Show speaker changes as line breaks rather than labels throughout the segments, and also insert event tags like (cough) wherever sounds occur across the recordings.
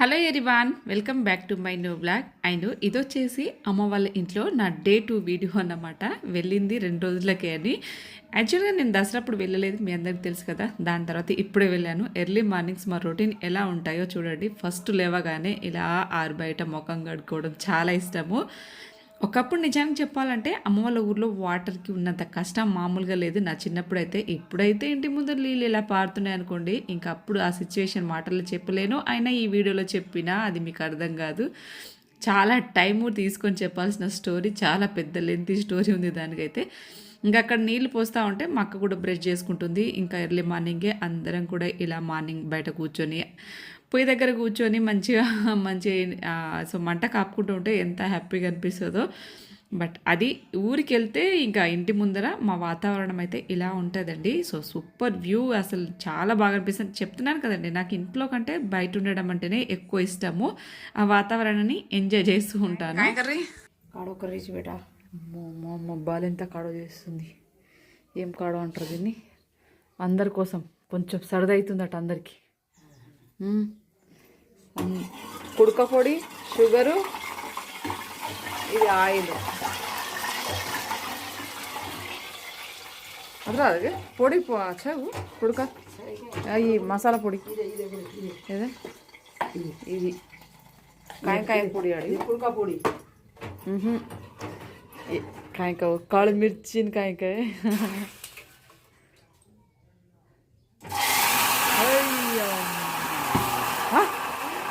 Hello everyone welcome back to my new blog and ఇది వచ్చేసి అమ్మ వాళ్ళ ఇంట్లో నా డే టూ వీడియో అన్నమాట. వెళ్ళింది రెండు రోజులకే అని. యాక్చువల్గా నేను దసరా అప్పుడు వెళ్ళలేదు మీ అందరికి తెలుసు కదా. దాని తర్వాత ఇప్పుడే వెళ్ళాను. ఎర్లీ మార్నింగ్స్ మా రొటీన్ ఎలా ఉంటాయో చూడండి. ఫస్ట్ లేవగానే ఇలా ఆరు బయట ముఖం కడుక్కోవడం చాలా ఇష్టము. ఒకప్పుడు నిజానికి చెప్పాలంటే అమ్మ వాళ్ళ ఊర్లో వాటర్కి ఉన్నంత కష్టం మామూలుగా లేదు. నా చిన్నప్పుడు అయితే ఇప్పుడైతే ఇంటి ముందర నీళ్ళు ఇలా పారుతున్నాయి అనుకోండి ఇంకా అప్పుడు ఆ సిచ్యువేషన్ మాటల్లో చెప్పలేను. అయినా ఈ వీడియోలో చెప్పినా అది మీకు అర్థం కాదు. చాలా టైం తీసుకొని చెప్పాల్సిన స్టోరీ చాలా పెద్ద లెంతీ స్టోరీ ఉంది దానికైతే. ఇంకా అక్కడ నీళ్ళు పోస్తూ ఉంటే మా అక్క కూడా బ్రష్ చేసుకుంటుంది. ఇంకా ఎర్లీ మార్నింగే అందరం కూడా ఇలా మార్నింగ్ బయట కూర్చొని పొయ్యి దగ్గర కూర్చొని మంచిగా మంచి సో మంట కాపుకుంటూ ఉంటే ఎంత హ్యాపీగా అనిపిస్తుందో. బట్ అది ఊరికి వెళ్తే ఇంకా ఇంటి ముందర మా వాతావరణం అయితే ఇలా ఉంటుందండి. సో సూపర్ వ్యూ అసలు చాలా బాగా అనిపిస్తుంది. చెప్తున్నాను కదండి నాకు ఇంట్లో కంటే బయట ఉండడం అంటేనే ఎక్కువ ఇష్టము. ఆ వాతావరణాన్ని ఎంజాయ్ చేస్తూ ఉంటాను. కాడో కర్రీ బేటా మా మొబ్బాలు ఎంత కాడో చేస్తుంది. ఏం కాడో అంటారు దీన్ని? అందరి కోసం కొంచెం సరదవుతుందట అందరికీ. మ్మ్. మ్మ్. కుడక పొడి షుగరు ఇది ఆయిల్. అదరా అది పొడి చావు కుడక. ఈ మసాలా పొడి. ఏదే? ఇది. కాయకాయ పొడి అడి
కుడక పొడి.
కాయకాయ కాళ్ళు మిర్చిన కాయకాయ.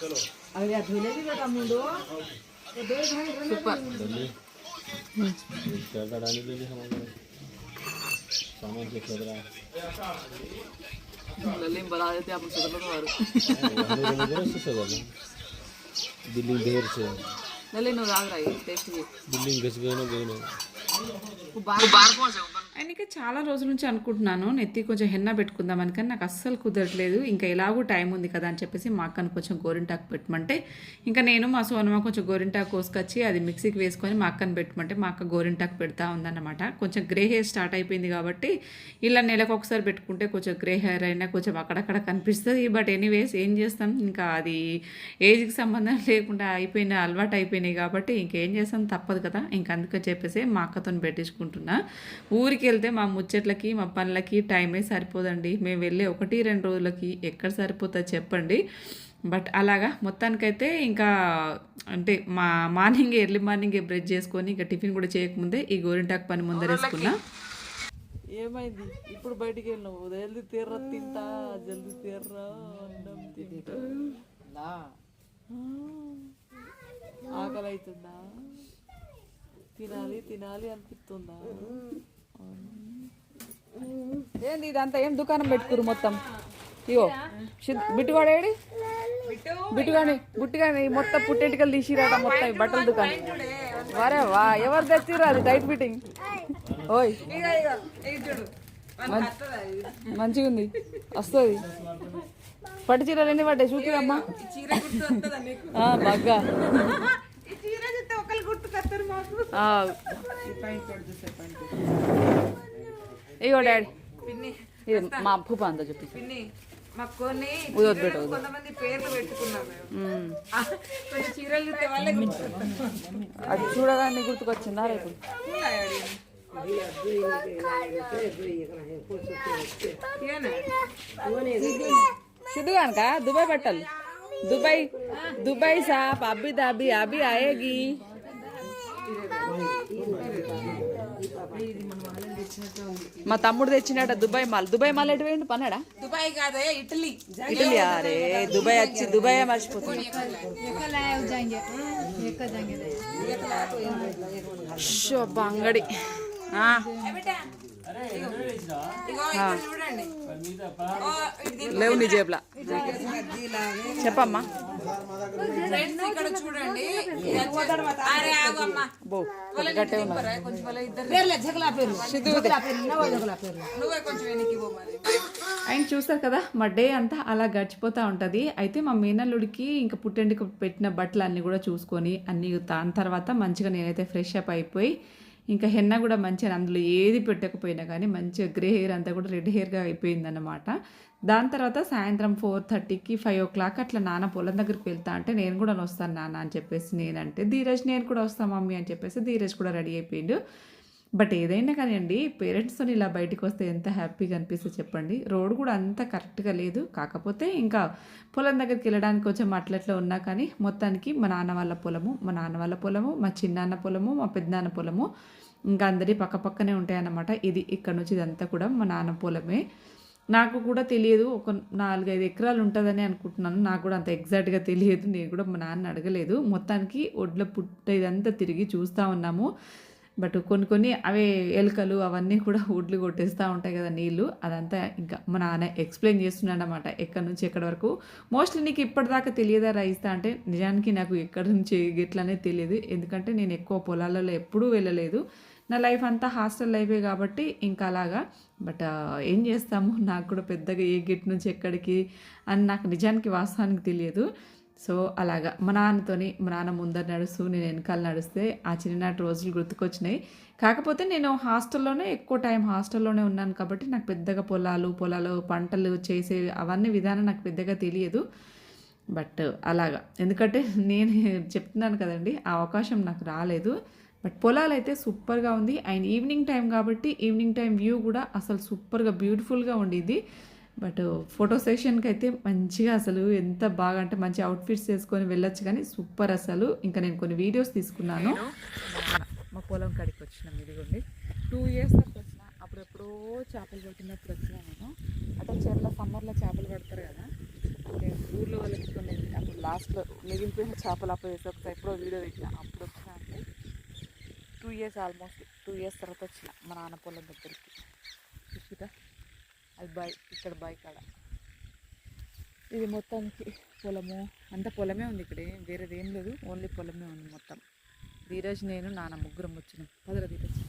चलो अरे भी बेटा तो दो भाई ले ली सामान से खेल रहा
है। बना देते
आप हाँ, दिल्ली देर से।
ललिम राग रही ना गए ना।
बार बार कौन से కోన్
ఆయనకి చాలా రోజుల నుంచి అనుకుంటున్నాను నెత్తి కొంచెం హెన్న పెట్టుకుందామని కానీ నాకు అస్సలు కుదరట్లేదు. ఇంకా ఎలాగో టైం ఉంది కదా అని చెప్పేసి మా అక్కను కొంచెం గోరింటాకు పెట్టమంటే ఇంకా నేను మా సోనమ్మ కొంచెం గోరింటాకు కోసుకొచ్చి అది మిక్సీకి వేసుకొని మా అక్కను పెట్టమంటే మా అక్క గోరింటాకు పెడతా ఉందన్నమాట. కొంచెం గ్రే హెయిర్ స్టార్ట్ అయిపోయింది కాబట్టి ఇలా నెలకు ఒకసారి పెట్టుకుంటే కొంచెం గ్రే హెయిర్ అయినా కొంచెం అక్కడక్కడ కనిపిస్తుంది. బట్ ఎనీవేస్ ఏం చేస్తాం? ఇంకా అది ఏజ్కి సంబంధం లేకుండా అయిపోయిన అలవాటు అయిపోయినాయి కాబట్టి ఇంకేం చేస్తాం? తప్పదు కదా. ఇంక అందుకని చెప్పేసి మా అక్కతో పెట్టించుకుంటున్నా. ఊరికి వెళ్తే మా ముచ్చట్లకి మా పనులకి టైమే సరిపోదండి. మేము వెళ్ళే ఒకటి రెండు రోజులకి ఎక్కడ సరిపోతుందో చెప్పండి. బట్ అలాగా మొత్తానికైతే ఇంకా అంటే మా మార్నింగ్ ఎర్లీ మార్నింగ్ బ్రష్ చేసుకొని ఇంకా టిఫిన్ కూడా చేయకముందే ఈ గోరింటాకు పని ముందరేసుకున్నా.
ఏమైంది? ఇప్పుడు బయటికి వెళ్ళినావు. జల్ది తీర్రా తింటా జల్దీ తీర్రా అన్నం తింటా. ఆకలి అవుతుందా తినాలి తినాలి అనిపిస్తుందా? ఏంది ఇదంతా? ఏం దుకాణం పెట్టుకురు మొత్తం? ఇగో బిట్టుగాడేడి? బిట్టుగాని బుట్టిగాని మొత్తం పుట్టెంటికలు తీసిరాట మొత్తం బట్టల దుకాణం. వరే వా ఎవరు తెచ్చిర్రు అది? Tight fitting. ఓయ్. మంచిగా ఉంది వస్తుంది. పట్టు చీరలు ఎన్ని పడ్డాయి? చూపిరమ్మా. ఆ. ఇగో డాడీ ఇది మా అప్పు అంతా చెప్పి
మాకు కొన్ని
ఉదొద్దు పెట్టు ఉదొద్దు.
కొంతమంది పేర్లు పెట్టుకున్నాం మేము
మ్మ్.
ఆ, కొన్ని చీరలు చూస్తే వాళ్ళే గుర్తుకొస్తారు.
అది చూడగానే గుర్తుకొచ్చిందా రేపు
ఇదేనా?
సిద్ధు కనుక దుబాయ్ బట్టలు దుబాయ్ దుబాయ్ సాప్ అబ్బి దాబి అభి ఆయేగి మా తమ్ముడు తెచ్చినట దుబాయ్ మాల్. దుబాయ్ మాల్ ఎటు పోయిండు? పన్నాడా?
దుబాయ్ కాదే ఇటలీ.
ఇటలీ అరే దుబాయ్ వచ్చి దుబాయ్ మర్చిపోతుంది షో అంగడి లేవు నీ జేబులా. చెప్పమ్మా.
ఇక్కడ చూడండి
గట్టే
ఆయన చూస్తారు కదా మా డే అంతా అలా గడిచిపోతూ ఉంటుంది. అయితే మా మేనల్లుడికి ఇంకా పుట్టెండుకు పెట్టిన బట్టలు అన్నీ కూడా చూసుకొని అన్నీ దాని తర్వాత మంచిగా నేనైతే ఫ్రెష్ అప్ అయిపోయి ఇంకా హెన్న కూడా మంచిగా అందులో ఏది పెట్టకపోయినా కానీ మంచిగా గ్రే హెయిర్ అంతా కూడా రెడ్ హెయిర్గా అయిపోయిందన్నమాట. దాని తర్వాత సాయంత్రం ఫోర్ థర్టీకి ఫైవ్ ఓ క్లాక్ అట్లా నాన్న పొలం దగ్గరికి వెళ్తా అంటే నేను కూడా వస్తాను నాన్న అని చెప్పేసి నేనంటే ధీరజ్ నేను కూడా వస్తాను మమ్మీ అని చెప్పేసి ధీరజ్ కూడా రెడీ అయిపోయిండు. బట్ ఏదైనా కానివ్వండి పేరెంట్స్తో ఇలా బయటకు వస్తే ఎంత హ్యాపీగా అనిపిస్తుంది చెప్పండి. రోడ్ కూడా అంత కరెక్ట్గా లేదు. కాకపోతే ఇంకా పొలం దగ్గరికి వెళ్ళడానికి కొంచెం అట్లట్లో ఉన్నా కానీ మొత్తానికి మా నాన్న వాళ్ళ పొలము మా నాన్న వాళ్ళ పొలము మా చిన్నాన్న పొలము మా పెద్దనాన్న పొలము ఇంకా అందరి పక్క పక్కనే ఉంటాయన్నమాట. ఇది ఇక్కడ నుంచి ఇదంతా కూడా మా నాన్న పొలమే. నాకు కూడా తెలియదు. ఒక నాలుగైదు ఎకరాలు ఉంటుందని అనుకుంటున్నాను. నాకు కూడా అంత ఎగ్జాక్ట్గా తెలియదు. నేను కూడా మా నాన్న అడగలేదు. మొత్తానికి ఒడ్ల పుట్ట ఇదంతా తిరిగి చూస్తూ ఉన్నాము. బట్ కొన్ని కొన్ని అవే ఎలుకలు అవన్నీ కూడా వుడ్లు కొట్టేస్తూ ఉంటాయి కదా నీళ్ళు. అదంతా ఇంకా మా నాన్న ఎక్స్ప్లెయిన్ చేస్తున్నాడు అనమాట ఎక్కడి నుంచి ఎక్కడి వరకు. మోస్ట్లీ నీకు ఇప్పటిదాకా తెలియదా రైస్తా అంటే నిజానికి నాకు ఎక్కడి నుంచి గిట్లనే తెలియదు. ఎందుకంటే నేను ఎక్కువ పొలాలలో ఎప్పుడూ వెళ్ళలేదు. నా లైఫ్ అంతా హాస్టల్ లైఫే కాబట్టి ఇంకా అలాగా. బట్ ఏం చేస్తాము? నాకు కూడా పెద్దగా ఏ గెట్ నుంచి ఎక్కడికి అని నాకు నిజానికి వాస్తవానికి తెలియదు. సో అలాగా మా నాన్నతోని మా నాన్న ముందర నడుస్తూ నేను వెనకాల నడిస్తే ఆ చిన్ననాటి రోజులు గుర్తుకొచ్చినాయి. కాకపోతే నేను హాస్టల్లోనే ఎక్కువ టైం హాస్టల్లోనే ఉన్నాను కాబట్టి నాకు పెద్దగా పొలాలు పొలాలు పంటలు చేసే అవన్నీ విధానం నాకు పెద్దగా తెలియదు. బట్ అలాగా. ఎందుకంటే నేను చెప్తున్నాను కదండి ఆ అవకాశం నాకు రాలేదు. బట్ పొలాలు అయితే సూపర్గా ఉంది. అండ్ ఈవినింగ్ టైం కాబట్టి ఈవినింగ్ టైం వ్యూ కూడా అసలు సూపర్గా బ్యూటిఫుల్గా ఉండేది. బట్ ఫోటో సెషన్కి అయితే మంచిగా అసలు ఎంత బాగా అంటే మంచి అవుట్ఫిట్స్ వేసుకొని వెళ్ళొచ్చు కానీ సూపర్ అసలు. ఇంకా నేను కొన్ని వీడియోస్ తీసుకున్నాను. మా పొలం కాడికి వచ్చినాం ఇదిగోండి. టూ ఇయర్స్ తర్వాత వచ్చిన. అప్పుడు ఎప్పుడో చేపలు పట్టినప్పుడు వచ్చినా నేను. అంటే చెర్ల సమ్మర్లో చేపలు పడతారు కదా. అంటే ఊర్లో వాళ్ళకి కొన్ని అప్పుడు లాస్ట్లో మిగిలిపోయిన చేపలు అప్పుడు వేసి ఒకసారి ఎప్పుడో వీడియో పెట్టిన. అప్పుడు వచ్చిన అంటే two years almost two years తర్వాత వచ్చిన మా నాన్న పొలం దగ్గరికి. చూసిరా? అది బాయ్ ఇక్కడ బాయ్ కాడ ఇది మొత్తానికి పొలము. అంత పొలమే ఉంది ఇక్కడ. వేరేది ఏం లేదు. ఓన్లీ పొలమే ఉంది మొత్తం. ధీరజ్ నేను నాన్న ముగ్గురం వచ్చినాం. పదరా ధీరజ్.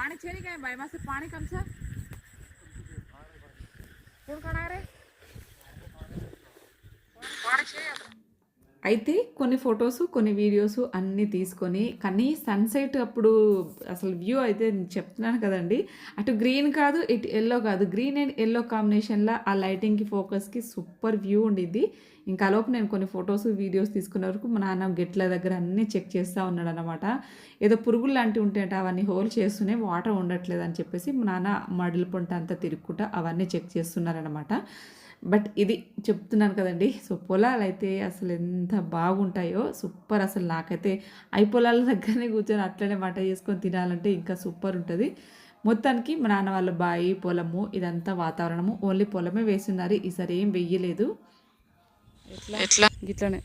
પાણી છે ને કઈ? બારી પાસે પાણી કમ છે? అయితే కొన్ని ఫొటోస్ కొన్ని వీడియోస్ అన్నీ తీసుకొని కానీ సన్సెట్ అప్పుడు అసలు వ్యూ అయితే నేను చెప్తున్నాను కదండి. అటు గ్రీన్ కాదు ఇటు ఎల్లో కాదు. గ్రీన్ అండ్ ఎల్లో కాంబినేషన్లో ఆ లైటింగ్కి ఫోకస్కి సూపర్ వ్యూ ఉండిద్ది. ఇంకా లోపు నేను కొన్ని ఫొటోస్ వీడియోస్ తీసుకునే వరకు మా నాన్న గెట్ల దగ్గర అన్నీ చెక్ చేస్తూ ఉన్నాడు అనమాట ఏదో పురుగులు లాంటివి ఉంటాయట అవన్నీ హోల్ చేస్తూనే వాటర్ ఉండట్లేదు అని చెప్పేసి మా నాన్న మడిల పొంట అంతా తిరుక్కుంటా అవన్నీ చెక్ చేస్తున్నారనమాట బట్ ఇది చెప్తున్నాను కదండి. సో పొలాలు అయితే అసలు ఎంత బాగుంటాయో సూపర్. అసలు నాకైతే ఐ పొలాల దగ్గరనే కూర్చొని అట్లనే వంట చేసుకొని తినాలంటే ఇంకా సూపర్ ఉంటుంది. మొత్తానికి మా నాన్న వాళ్ళ బాయి పొలము ఇదంతా వాతావరణము. ఓన్లీ పొలమే వేస్తున్నారు. ఈసారి ఏం వెయ్యలేదు. ఎట్లా? ఇట్లనే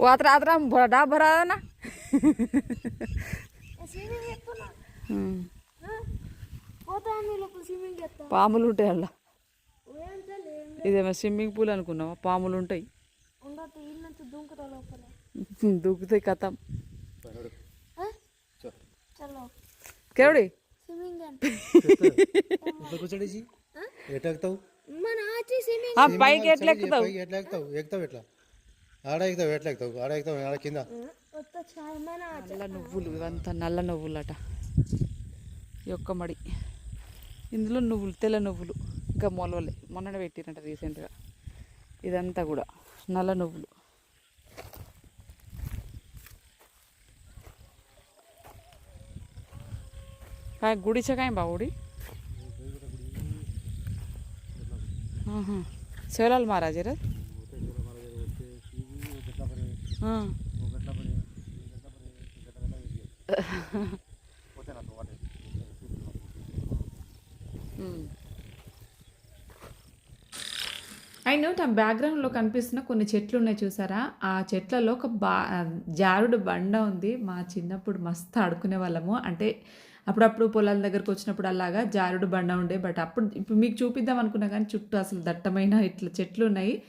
ఓ అతరా అతరా బడా బరానా
పోతాను లోపల స్విమ్మింగ్ చేస్తా
పాములు ఉంటాయి అలా ఇదేమో స్విమ్మింగ్ పూల్ అనుకున్నావా? పాములు ఉంటాయి దూకుతాయి కథ. కేవడి? పైకి ఎట్లా ఎక్కుతావు?
ఎట్లా ఎక్కుతావు? ఎక్కుతావు ఎట్లా? ఆడ ఎక్కుతావు ఎట్లా ఎక్కుతావు? ఆడ ఎక్కుతావు ఆడ కింద.
నల్ల నువ్వులు ఇవంతా నల్ల నువ్వులు నువ్వులట యొక్క మడి. ఇందులో నువ్వులు తెల్ల నువ్వులు ఇంకా మొలవలే మొన్ననే పెట్టిరంట రీసెంట్గా ఇదంతా కూడా నల్ల నువ్వులు काय गुढीचं काय बावडी हां हां शिवलाल महाराज रे हां
అండ్ నా బ్యాక్గ్రౌండ్లో కనిపిస్తున్న కొన్ని చెట్లు ఉన్నాయి చూసారా? ఆ చెట్లలో ఒక బా జారుడు బండ ఉంది. మా చిన్నప్పుడు మస్తు ఆడుకునే వాళ్ళము. అంటే అప్పుడప్పుడు పొలాల దగ్గరకు వచ్చినప్పుడు అలాగా జారుడు బండ ఉండే. బట్ అప్పుడు ఇప్పుడు మీకు చూపిద్దాం అనుకున్నా కానీ చుట్టూ అసలు దట్టమైన ఇట్లా చెట్లు ఉన్నాయి.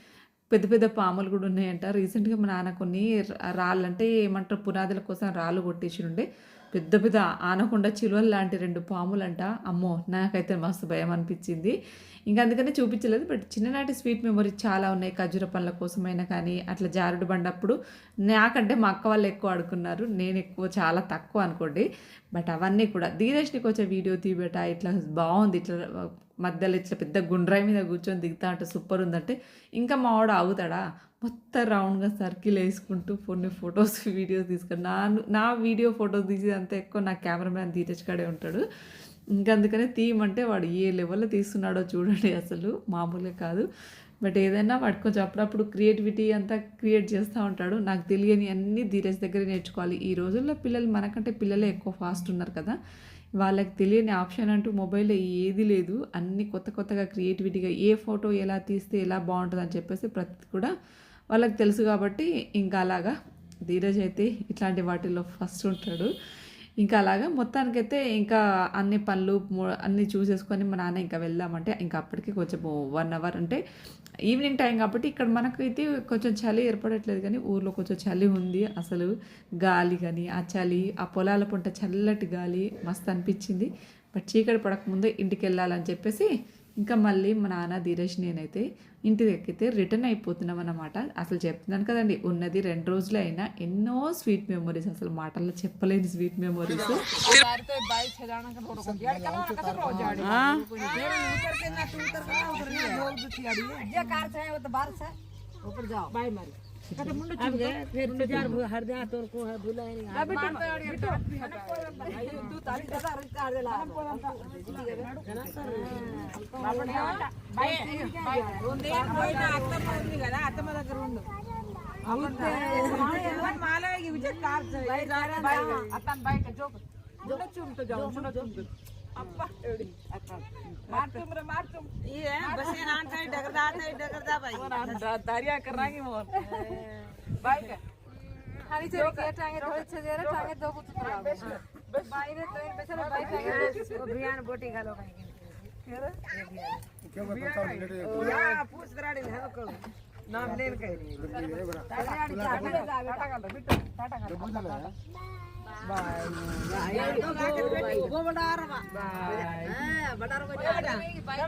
పెద్ద పెద్ద పాములు కూడా ఉన్నాయంట. రీసెంట్గా మా నాన్న కొన్ని రాళ్ళంటే రాళ్ళు అంటే ఏమంటారు? పునాదుల కోసం రాళ్ళు కొట్టేసి ఉండే. పెద్ద పెద్ద ఆనకొండ చిలువలు లాంటి రెండు పాములంట. అమ్మో నాకైతే మస్తు భయం అనిపించింది. ఇంకా అందుకనే చూపించలేదు బట్ చిన్ననాటి స్వీట్ మెమరీ చాలా ఉన్నాయి. ఖర్జూర పండ్ల కోసమైనా కానీ అట్లా జారుడు బండప్పుడు. నాకంటే మా అక్క వాళ్ళు ఎక్కువ ఆడుకున్నారు. నేను ఎక్కువ చాలా తక్కువ అనుకోండి. బట్ అవన్నీ కూడా. ధీరేష్ వచ్చే వీడియో తీబెట ఇట్లా బాగుంది. ఇట్లా మధ్యలో ఇట్లా పెద్ద గుండ్రాయి మీద కూర్చొని దిగుతా అంటే సూపర్ ఉందంటే ఇంకా మా ఆవిడ ఆగుతాడా? మొత్తం రౌండ్గా సర్కిల్ వేసుకుంటూ కొన్ని ఫొటోస్ వీడియోస్ తీసుకుని నా నా వీడియో ఫొటోస్ తీసేదంతా ఎక్కువ నా కెమెరామ్యాన్ ధీరజ్ కాడే ఉంటాడు. ఇంకా అందుకనే తీయమంటే వాడు ఏ లెవెల్లో తీస్తున్నాడో చూడండి అసలు. మామూలే కాదు. బట్ ఏదైనా వాడు కొంచెం అప్పుడప్పుడు క్రియేటివిటీ అంతా క్రియేట్ చేస్తూ ఉంటాడు. నాకు తెలియని అన్ని ధీరజ్ దగ్గర నేర్చుకోవాలి. ఈ రోజుల్లో పిల్లలు మనకంటే పిల్లలే ఎక్కువ ఫాస్ట్ ఉన్నారు కదా. వాళ్ళకి తెలియని ఆప్షన్ అంటూ మొబైల్లో ఏది లేదు. అన్ని కొత్త కొత్తగా క్రియేటివిటీగా ఏ ఫోటో ఎలా తీస్తే ఎలా బాగుంటుంది అని చెప్పేసి ప్రతి కూడా వాళ్ళకి తెలుసు కాబట్టి ఇంకా అలాగా ధీరజ్ అయితే ఇట్లాంటి వాటిల్లో ఫస్ట్ ఉంటాడు. ఇంకా అలాగా మొత్తానికైతే ఇంకా అన్ని పనులు అన్నీ అన్ని చూసేసుకొని మా నాన్న ఇంకా వెళ్దామంటే ఇంకా అప్పటికి కొంచెం వన్ అవర్ అంటే ఈవినింగ్ టైం కాబట్టి ఇక్కడ మనకు అయితే కొంచెం చలి ఏర్పడట్లేదు కానీ ఊర్లో కొంచెం చలి ఉంది. అసలు గాలి కానీ ఆ చలి ఆ పొలాల పంట చల్లటి గాలి మస్తు అనిపించింది. బట్ చీకటి పడకముందే ఇంటికి వెళ్ళాలని చెప్పేసి ఇంకా మళ్ళీ మా నాన్న ధీరజ్ నేనైతే ఇంటి ఎక్కితే రిటర్న్ అయిపోతున్నాం అన్నమాట అసలు చెప్తున్నాను కదండి ఉన్నది రెండు రోజులు అయినా ఎన్నో స్వీట్ మెమొరీస్ అసలు మాటల్లో చెప్పలేని స్వీట్ మెమొరీస్
जे कार से है वो तो बाहर से ऊपर जाओ बाय मारी अब गए फिर तुझार हरदा तोर को है भूला ही नहीं अबे तो बेटा भाई तू ताली दादा रख कर देला आपण
बाय बाय दोन दे होईना आता पण निघाला आता मला करून
आपण मला विचार
कार बाय बाय आता बाय का जोक जोक चुमतो जाऊ चुमतो ये नान साइड डगरदा साइड डगरदा भाई दारिया कर रहा है वो भाई का
खाली चली के टांगे थोड़ी से दे रहे टांगे दो कुछ बस भाई ने तो बेचारा भाई टांगे अभियान बोटी गालो
या पूछ कराड़ी है को नाम लेन कहीं ढीला जावे गाड़ी धान घाल देती है सोना ना काय बैठी सोनू ने धान घाल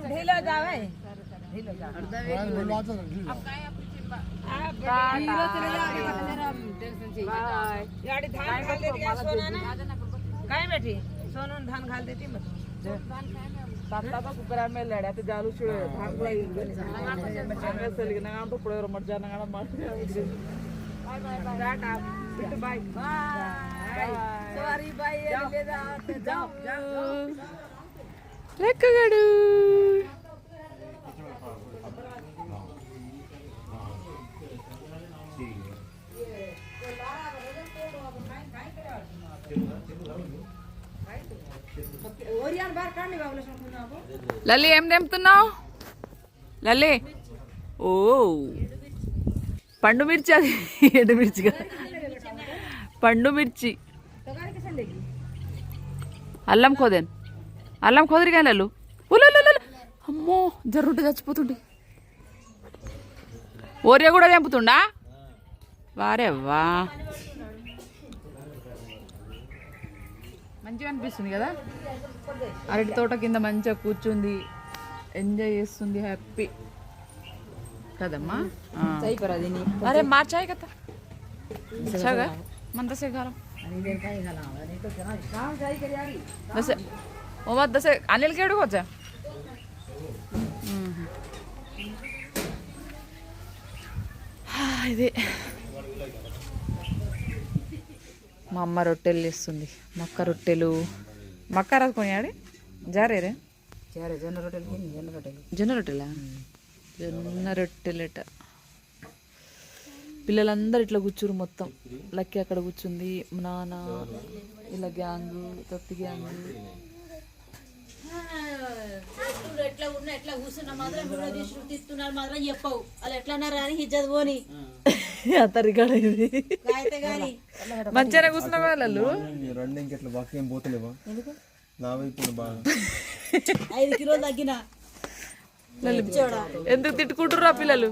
ढीलो जावे
ढीलो काय बेटी सोनून धान घाल देते मग तात्ता कुकरा ಮೇಲೆ ಲಡ್ಯಾತ ಜಾಲು ಶಿಳೆ ಧಾನ್ ಕೂಡ ಇಲ್ಲ ಚಾನಲ್
ಸಲಿಗೆ ನಾನು ಟುಪ್ಪಳೋ ಮಡ್ಜಾ ನಾನು ಮಾಡ್ತೀನಿ ಬಾಯ್ ಬಾಯ್ ಬಾಯ್ ಬಾಯ್ ಬಾಯ್
లెక్కగడు లల్లి ఏం తెంపుతున్నావు? లల్లి? ఓ. పండు మిర్చి అది (laughs) ఎండు మిర్చి కదా. పండు మిర్చి. అల్లం కోదేన్. అల్లం ఉలలలల. అమ్మో జర్రుంటే చచ్చిపోతుండే. ఓరియా కూడా తెంపుతుండా? వారే వా మంచిగా అనిపిస్తుంది కదా? అరటి తోట కింద మంచిగా కూర్చుంది. ఎంజాయ్ చేస్తుంది హ్యాపీ. కదమ్మా. అరే మా చాయ్ కదా చాగా అనిల్ కేడు వచ్చా ఇది మా అమ్మ రొట్టెలు చేస్తుంది. మక్క రొట్టెలు. మక్క రాసుకొని ఆడి. జారేరే
జొన్న రొట్టెలు జొన్న రొట్టెలు.
జొన్న రొట్టెలా? జొన్న రొట్టెలట.
పిల్లలందరూ ఇట్లా కూర్చురు మొత్తం. లక్కీ అక్కడ కూర్చుంది నాన్న ఇలా గ్యాంగ్ తొత్తి గ్యాంగ్.
ఎట్లా ఉన్నా ఎట్లా కూర్చున్నా మాత్రం వీడియో తీసుడు తీస్తున్నారు మాత్రం చెప్పవు. వాళ్ళు ఎట్లా అన్నారు కానీ ఇజ్జత్ పోని. (laughs)
అంత రికార్డ్ అయింది
అయితే కానీ.
మంచిగానే కూర్చున్న వాళ్ళు
రన్నింగ్ ఇట్లా వాక్యం పోతలేవా? నా వైపు బాగా.
ఐదు కిలోలు తగ్గిన.
ఎందుకు తిట్టుకుంటుర్రు ఆ పిల్లలు?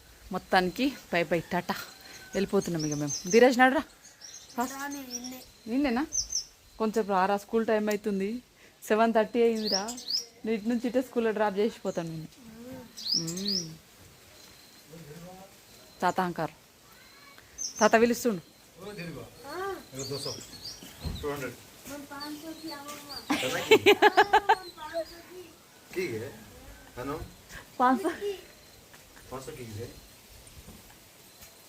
మొత్తానికి పై పై టాటా వెళ్ళిపోతున్నాం ఇక మేము. ధీరజ్ నాడురా నిన్నేనా? కొంచెం రారా స్కూల్ టైం అవుతుంది సెవెన్ థర్టీ అయిందిరా. నీటి నుంచి ఇటే స్కూల్లో డ్రాప్ చేసిపోతాను నేను. తాత అంకారు తాత పిలుస్తుండు. పాంచ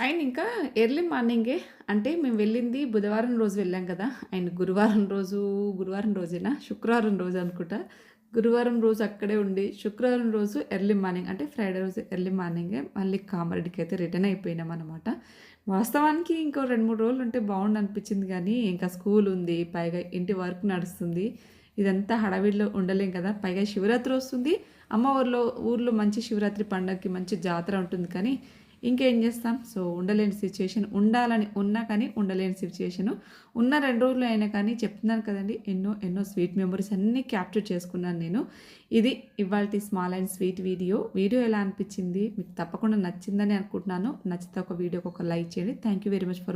అండ్ ఇంకా ఎర్లీ మార్నింగే అంటే మేము వెళ్ళింది బుధవారం రోజు వెళ్ళాం కదా. అండ్ గురువారం రోజు గురువారం రోజేనా? శుక్రవారం రోజు అనుకుంటా. గురువారం రోజు అక్కడే ఉండి శుక్రవారం రోజు ఎర్లీ మార్నింగ్ అంటే ఫ్రైడే రోజు ఎర్లీ మార్నింగే మళ్ళీ కామారెడ్డికి అయితే రిటర్న్ అయిపోయినాం అనమాట వాస్తవానికి ఇంకో రెండు మూడు రోజులు ఉంటే బాగుండు అనిపించింది కానీ ఇంకా స్కూల్ ఉంది పైగా ఇంటి వర్క్ నడుస్తుంది. ఇదంతా హడావిడిలో ఉండలేం కదా. పైగా శివరాత్రి వస్తుంది. అమ్మ ఊర్లో ఊర్లో మంచి శివరాత్రి పండగకి మంచి జాతర ఉంటుంది కానీ ఇంకేం చేస్తాం? సో ఉండలేని సిచ్యుయేషన్ ఉండాలని ఉన్నా కానీ ఉండలేని సిచ్యుయేషను ఉన్న రెండు రోజులు అయినా కానీ చెప్తున్నాను కదండి ఎన్నో ఎన్నో స్వీట్ మెమరీస్ అన్నీ క్యాప్చర్ చేసుకున్నాను నేను. ఇది ఇవాళ small and sweet video video ఎలా అనిపించింది? మీకు తప్పకుండా నచ్చిందని అనుకుంటున్నాను. నచ్చితే ఒక వీడియోకి ఒక లైక్ చేయండి. Thank you very much for